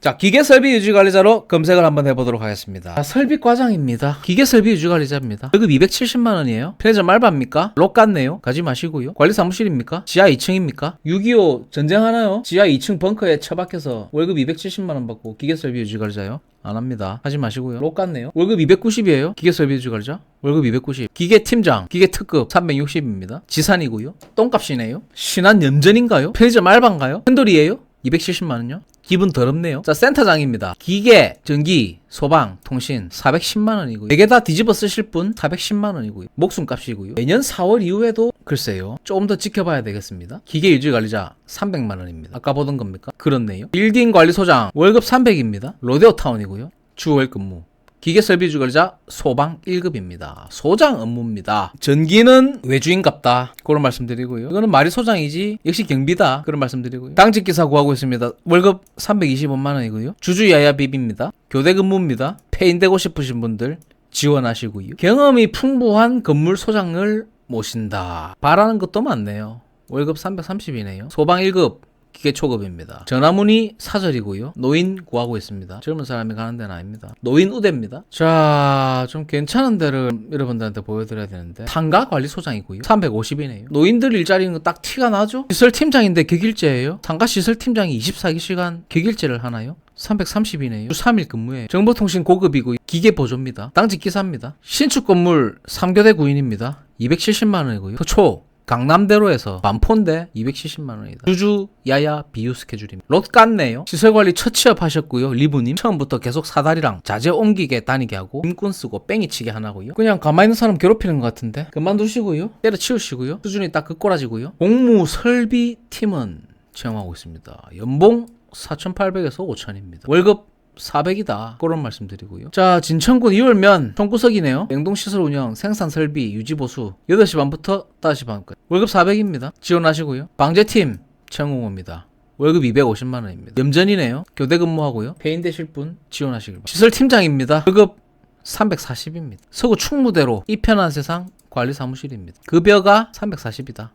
자, 기계 설비 유지 관리자로 검색을 한번 해보도록 하겠습니다. 자, 설비 과장입니다. 기계 설비 유지 관리자입니다. 월급 270만 원이에요. 편의점 알바입니까? 록 같네요. 가지 마시고요. 관리 사무실입니까? 지하 2층입니까? 6.25 전쟁하나요? 지하 2층 벙커에 처박혀서 월급 270만 원 받고 기계 설비 유지 관리자요? 안 합니다. 하지 마시고요. 록 같네요. 월급 290이에요. 기계 설비 유지 관리자. 월급 290. 기계 팀장, 기계 특급 360입니다. 지산이고요. 똥값이네요. 신한 염전인가요? 편의점 알바인가요? 흔돌이에요? 270만 원요? 기분 더럽네요. 자, 센터장입니다. 기계, 전기, 소방, 통신 410만 원이고요. 4개 다 뒤집어 쓰실 분 410만 원이고요. 목숨값이고요. 내년 4월 이후에도 글쎄요. 조금 더 지켜봐야 되겠습니다. 기계 유지 관리자 300만 원입니다. 아까 보던 겁니까? 그렇네요. 빌딩 관리소장 월급 300입니다. 로데오 타운이고요. 주월 근무. 기계 설비 주관자 소방 1급입니다. 소장 업무입니다. 전기는 외주인갑다. 그런 말씀드리고요. 이거는 말이 소장이지 역시 경비다. 그런 말씀드리고요. 당직 기사 구하고 있습니다. 월급 325만 원이고요. 주주 야야 비비입니다. 교대 근무입니다. 폐인되고 싶으신 분들 지원하시고요. 경험이 풍부한 건물 소장을 모신다. 바라는 것도 많네요. 월급 330이네요. 소방 1급 기계 초급입니다. 전화문의 사절이고요. 노인 구하고 있습니다. 젊은 사람이 가는 데는 아닙니다. 노인 우대입니다. 자, 좀 괜찮은 데를 여러분들한테 보여드려야 되는데 상가 관리소장이고요. 350이네요. 노인들 일자리는 거딱 티가 나죠? 시설 팀장인데 격일제예요. 상가 시설 팀장이 24시간 격일제를 하나요? 330이네요. 주 3일 근무에 정보통신 고급이고 기계 보조입니다. 당직 기사입니다. 신축 건물 3교대 구인입니다. 270만 원이고요. 초 강남대로에서 반포인데 270만 원이다. 주주 야야 비유 스케줄입니다. 롯 같네요. 시설관리 첫 취업하셨고요. 리브님 처음부터 계속 사다리랑 자재 옮기게 다니게 하고 힘꾼 쓰고 뺑이 치게 하나고요. 그냥 가만히 있는 사람 괴롭히는 것 같은데 그만두시고요. 때려치우시고요. 수준이 딱 그 꼬라지고요. 공무 설비 팀은 채용하고 있습니다. 연봉 4,800에서 5,000입니다. 월급 400이다. 그런 말씀 드리고요. 자, 진천군 2월면 총구석이네요. 냉동시설 운영, 생산 설비, 유지 보수. 8시 반부터 5시 반까지. 월급 400입니다. 지원하시고요. 방제팀 채용공고입니다. 월급 250만 원입니다. 염전이네요. 교대 근무하고요. 폐인 되실 분 지원하시길 바랍니다. 시설 팀장입니다. 월급 340입니다. 서구 충무대로 이 편한 세상 관리 사무실입니다. 급여가 340이다.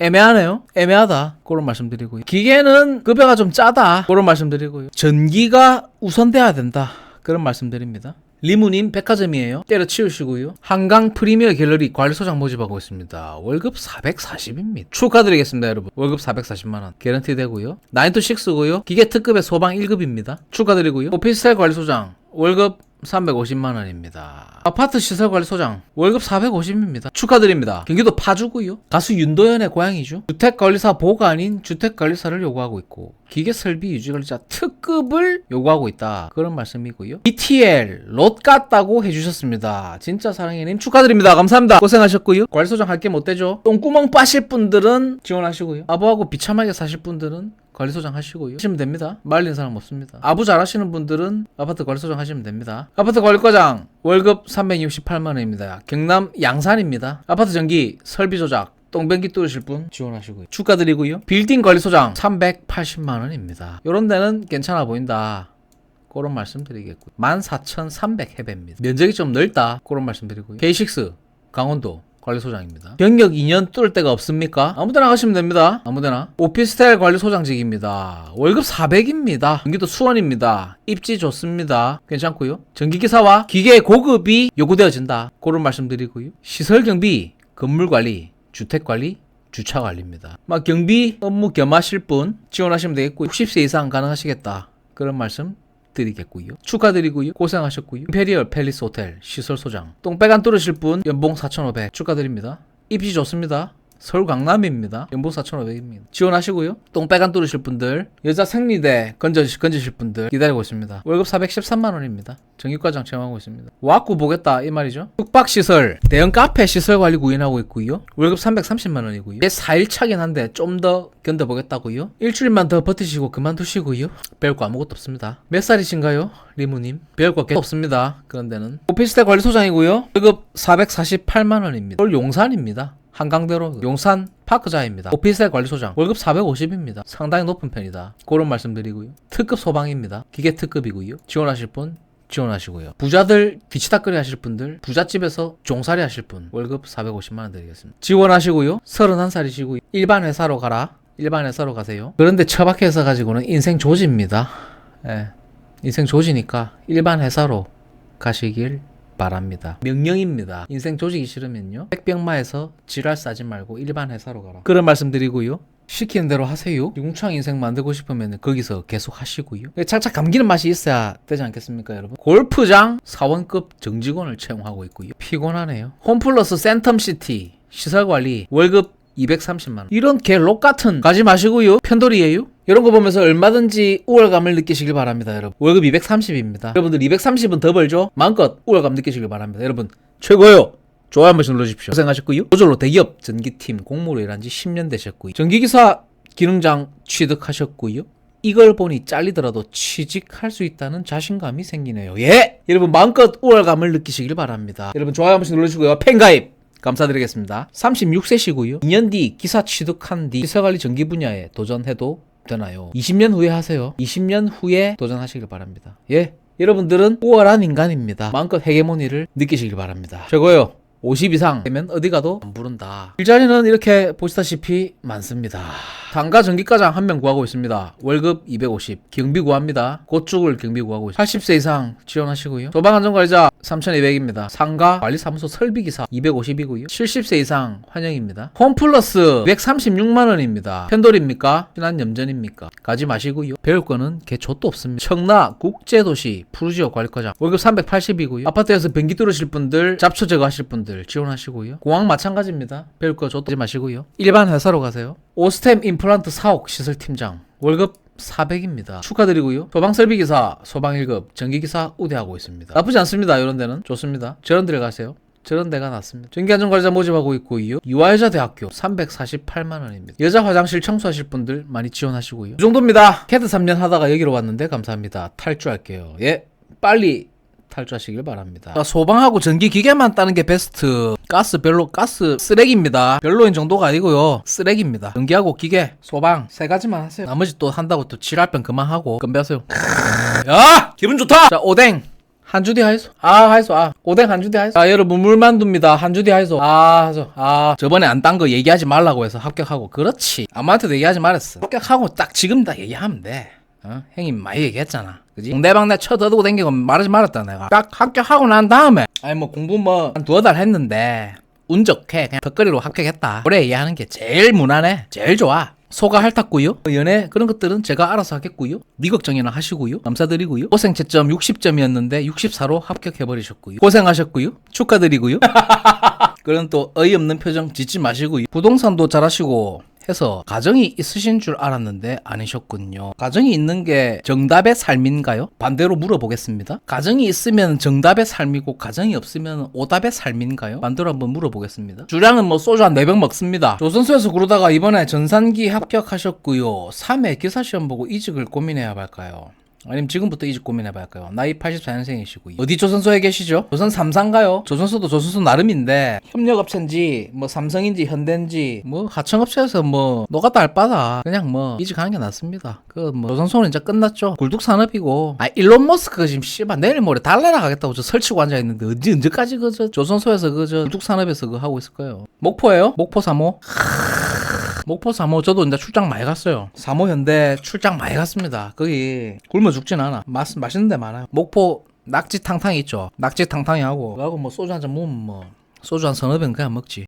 애매하네요. 애매하다. 그런 말씀드리고요. 기계는 급여가 좀 짜다. 그런 말씀드리고요. 전기가 우선돼야 된다. 그런 말씀드립니다. 리무님 백화점이에요. 때려치우시고요. 한강 프리미어 갤러리 관리소장 모집하고 있습니다. 월급 440입니다. 축하드리겠습니다, 여러분. 월급 440만원. 개런티 되고요. 9to6고요. 기계 특급의 소방 1급입니다. 축하드리고요. 오피스텔 관리소장. 월급 350만 원입니다. 아파트 시설관리 소장 월급 450입니다. 축하드립니다. 경기도 파주고요. 가수 윤도현의 고향이죠. 주택관리사 아닌 주택관리사를 요구하고 있고 기계 설비 유지관리자 특급을 요구하고 있다. 그런 말씀이고요. BTL 롯 같다고 해주셨습니다. 진짜 사랑해님 축하드립니다. 감사합니다. 고생하셨고요. 관리소장 할게 못 되죠. 똥구멍 빠실 분들은 지원하시고요. 아부하고 비참하게 사실 분들은 관리소장 하시고요. 하시면 됩니다. 말린 사람 없습니다. 아부 잘하시는 분들은 아파트 관리소장 하시면 됩니다. 아파트 관리과장 월급 368만 원입니다. 경남 양산입니다. 아파트 전기 설비 조작 똥변기 뚫으실 분 지원하시고요. 축하드리고요. 빌딩 관리소장 380만 원입니다. 요런 데는 괜찮아 보인다. 그런 말씀 드리겠고요. 14,300 해배입니다. 면적이 좀 넓다. 그런 말씀 드리고요. K6 강원도 관리소장입니다. 경력 2년 뚫을 데가 없습니까? 아무데나 가시면 됩니다. 아무데나. 오피스텔 관리소장직입니다. 월급 400입니다. 경기도 수원입니다. 입지 좋습니다. 괜찮고요. 전기기사와 기계 고급이 요구되어진다. 그런 말씀드리고요. 시설 경비, 건물 관리, 주택 관리, 주차 관리입니다. 막 경비 업무 겸하실 분 지원하시면 되겠고 60세 이상 가능하시겠다. 그런 말씀 드리겠고요. 축하드리고요. 고생하셨고요. 임페리얼 팰리스 호텔 시설 소장. 똥배간 뚫으실 분 연봉 4,500 축하드립니다. 입지 좋습니다. 서울 강남입니다. 연봉 4,500입니다. 지원하시고요. 똥배간 뚫으실 분들, 여자 생리대 건져실, 건지실 분들 기다리고 있습니다. 월급 413만 원입니다. 정육과장 채용하고 있습니다. 와꾸 보겠다 이 말이죠. 숙박시설, 대형 카페 시설 관리 구인하고 있고요. 월급 330만 원이고요. 이게 4일 차긴 한데 좀 더 견뎌보겠다고요. 일주일만 더 버티시고 그만두시고요. 배울 거 아무것도 없습니다. 몇 살이신가요? 리무님. 배울 거 없습니다. 그런 데는. 오피스텔 관리소장이고요. 월급 448만 원입니다. 서울 용산입니다. 한강대로 용산 파크자입니다. 오피스텔 관리소장 월급 450입니다. 상당히 높은 편이다. 그런 말씀드리고요. 특급 소방입니다. 기계 특급이고요. 지원하실 분 지원하시고요. 부자들 뒤치다거리 하실 분들, 부잣집에서 종살이 하실 분 월급 450만 원 드리겠습니다. 지원하시고요. 31살이시고 일반 회사로 가라. 일반 회사로 가세요. 그런데 처박혀서 가지고는 인생 조지입니다. 예. 인생 조지니까 일반 회사로 가시길 바랍니다. 명령입니다. 인생 조지기 싫으면요. 백병마에서 지랄 싸지 말고 일반 회사로 가라. 그런 말씀 드리고요. 시키는 대로 하세요. 유궁창 인생 만들고 싶으면 거기서 계속 하시고요. 착착 감기는 맛이 있어야 되지 않겠습니까, 여러분? 골프장 사원급 정직원을 채용하고 있고요. 피곤하네요. 홈플러스 센텀시티 시설관리 월급 230만 원. 이런 개록 같은 가지 마시고요. 편돌이에요. 이런 거 보면서 얼마든지 우월감을 느끼시길 바랍니다, 여러분. 월급 230입니다. 여러분들 230은 더 벌죠? 마음껏 우월감 느끼시길 바랍니다. 여러분, 최고예요. 좋아요 한 번씩 눌러주십시오. 고생하셨고요. 조절로 대기업 전기팀 공무로 일한 지 10년 되셨고요. 전기기사 기능장 취득하셨고요. 이걸 보니 잘리더라도 취직할 수 있다는 자신감이 생기네요. 예! 여러분 마음껏 우월감을 느끼시길 바랍니다. 여러분 좋아요 한 번씩 눌러주시고요. 팬가입! 감사드리겠습니다. 36세시고요. 2년 뒤 기사 취득한 뒤 기사관리 전기 분야에 도전해도 되나요? 20년 후에 하세요. 20년 후에 도전하시길 바랍니다. 예. 여러분들은 우월한 인간입니다. 마음껏 헤게모니를 느끼시길 바랍니다. 최고요. 50 이상 되면 어디 가도 안 부른다. 일자리는 이렇게 보시다시피 많습니다. 상가 전기과장 한 명 구하고 있습니다. 월급 250. 경비 구합니다. 고축을 경비 구하고 있습니다. 80세 이상 지원하시고요. 소방안전관리자 3,200입니다. 상가 관리사무소 설비기사 250이고요. 70세 이상 환영입니다. 홈플러스 136만 원입니다. 펜돌입니까? 신한염전입니까? 가지 마시고요. 배울 거는 개초도 없습니다. 청라 국제도시 푸르지오 관리과장 월급 380이고요. 아파트에서 변기 뚫으실 분들, 잡초 제거하실 분들 지원하시고요. 공항 마찬가지입니다. 배울 거 줘도 마시고요. 일반 회사로 가세요. 오스템 임플란트 사옥 시설팀장 월급 400입니다. 축하드리고요. 소방 설비기사, 소방 1급, 전기기사 우대하고 있습니다. 나쁘지 않습니다. 이런 데는 좋습니다. 저런 데를 가세요. 저런 데가 낫습니다. 전기안전관리자 모집하고 있고요. 유아여자대학교 348만 원입니다. 여자 화장실 청소하실 분들 많이 지원하시고요. 이 정도입니다. 캐드 3년 하다가 여기로 왔는데 감사합니다. 탈주할게요. 예, 빨리 탈주하시길 바랍니다. 자, 소방하고 전기 기계만 따는 게 베스트. 가스 별로 가스 쓰레기입니다. 별로인 정도가 아니고요. 쓰레기입니다. 전기하고 기계, 소방 세 가지만 하세요. 나머지 또 한다고 또 지랄병 그만하고 건배하세요. 야, 기분 좋다. 자, 오뎅. 한 주디 하이소. 아, 하이소. 아, 오뎅 한 주디 하이소. 아, 여러분 물만두입니다. 한 주디 하이소. 아, 하소. 아, 저번에 안 딴 거 얘기하지 말라고 해서 합격하고. 그렇지. 아무한테도 얘기하지 말았어. 합격하고 딱 지금 다 얘기하면 돼. 어? 형님 많이 얘기했잖아. 그지? 동대방네 쳐들고 댕기고 말하지 말았다 내가. 딱 합격하고 난 다음에 아니 뭐 공부 뭐 한 두어 달 했는데 운 좋게 그냥 덧거리로 합격했다. 그래 얘기하는 게 제일 무난해. 제일 좋아. 소가 핥았고요. 연애 그런 것들은 제가 알아서 하겠고요. 네 걱정이나 하시고요. 감사드리고요. 고생 채점 60점이었는데 64로 합격해 버리셨고요. 고생하셨고요. 축하드리고요. 그런 또 어이없는 표정 짓지 마시고요. 부동산도 잘하시고 해서 가정이 있으신 줄 알았는데 아니셨군요. 가정이 있는 게 정답의 삶인가요? 반대로 물어보겠습니다. 가정이 있으면 정답의 삶이고 가정이 없으면 오답의 삶인가요? 반대로 한번 물어보겠습니다. 주량은 뭐 소주 한 4병 먹습니다. 조선소에서 그러다가 이번에 전산기 합격하셨고요. 3회 기사시험 보고 이직을 고민해야 할까요? 아니면 지금부터 이직 고민해봐야 할까요? 나이 84년생이시고 어디 조선소에 계시죠? 조선 삼사인가요? 조선소도 조선소 나름인데 협력업체인지 뭐 삼성인지 현대인지 뭐 하청업체에서 뭐 노가다 알바다 그냥 뭐 이직하는 게 낫습니다 그 뭐 조선소는 이제 끝났죠 굴뚝산업이고 아 일론 머스크가 지금 씨발 내일 모레 달나라 가겠다고 저 설치고 앉아있는데 언제 언제까지 그저 조선소에서 그저 굴뚝산업에서 그거 하고 있을까요? 목포예요? 목포 3호? 목포 3호 저도 이제 출장 많이 갔어요. 3호 현대 출장 많이 갔습니다. 거기 굶어 죽진 않아. 맛 맛있는 데 많아요. 목포 낙지 탕탕이 있죠. 낙지 탕탕이 하고 그하고 뭐 소주 한 잔 먹으면 뭐 소주 한 서너 병 그냥 먹지.